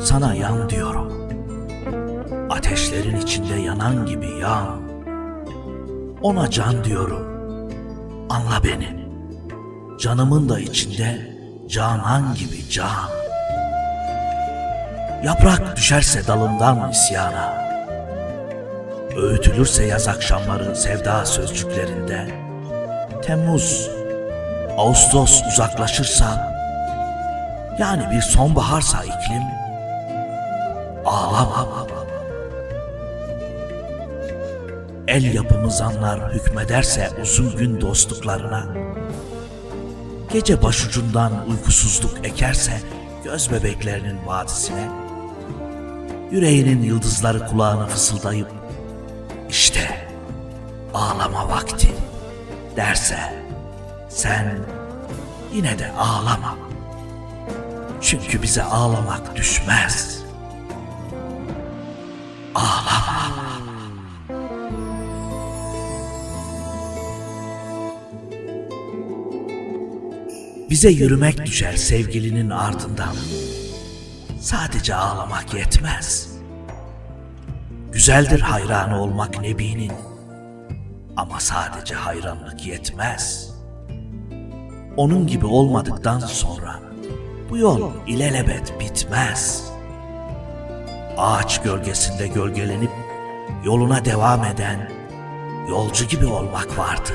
Sana yan diyorum. Ateşlerin içinde yanan gibi yan. Ona can diyorum. Anla beni. Canımın da içinde canan gibi can. Yaprak düşerse dalından isyana. Öğütülürse yaz akşamları sevda sözcüklerinde. Temmuz, Ağustos uzaklaşırsa, yani bir sonbaharsa iklim, ağlama. El yapımız anlar hükmederse uzun gün dostluklarına, gece başucundan uykusuzluk ekerse göz bebeklerinin vadisine, yüreğinin yıldızları kulağına fısıldayıp, işte ağlama vakti derse, sen yine de ağlama. Çünkü bize ağlamak düşmez. Ağlama. Bize yürümek düşer sevgilinin ardından. Sadece ağlamak yetmez. Güzeldir hayranı olmak Nebi'nin. Ama sadece hayranlık yetmez. Onun gibi olmadıktan sonra bu yol ilelebet bitmez. Ağaç gölgesinde gölgelenip yoluna devam eden yolcu gibi olmak vardı.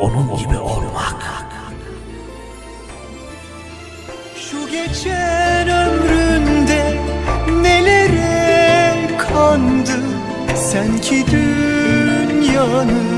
Onun gibi olmak. Şu geçen ömründe nelere kandı Sen ki dünyanın